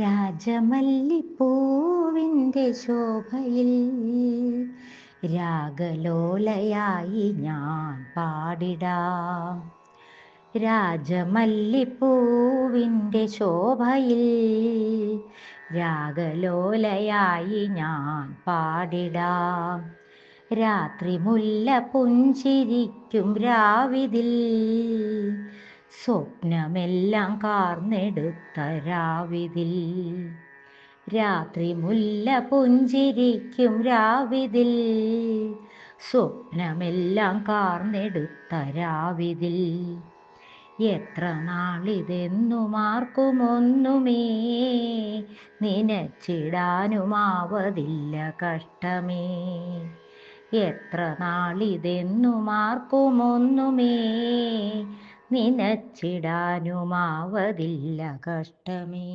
രാജമല്ലിപ്പൂവിന്റെ ശോഭയിൽ രാഗലോലയായി ഞാൻ പാടിടാം. രാജമല്ലിപ്പൂവിന്റെ ശോഭയിൽ രാഗലോലയായി ഞാൻ പാടിടാം. രാത്രി മുല്ല പുഞ്ചിരിക്കും രാവിതിൽ സ്വപ്നമെല്ലാം കാർന്നെടുത്ത രാവിതിൽ. രാത്രി മുല്ല പുഞ്ചിരിക്കും രാവിതിൽ. സ്വപ്നമെല്ലാം കാർന്നെടുത്ത രാവിതിൽ. എത്ര നാളിതെന്നും ആർക്കുമൊന്നുമേ നിനച്ചിടാനുമാവതില്ല കഷ്ടമേ. എത്ര നാളിതെന്നും ആർക്കുമൊന്നുമേ നിനച്ചിടാനുമാവതില്ല കഷ്ടമേ.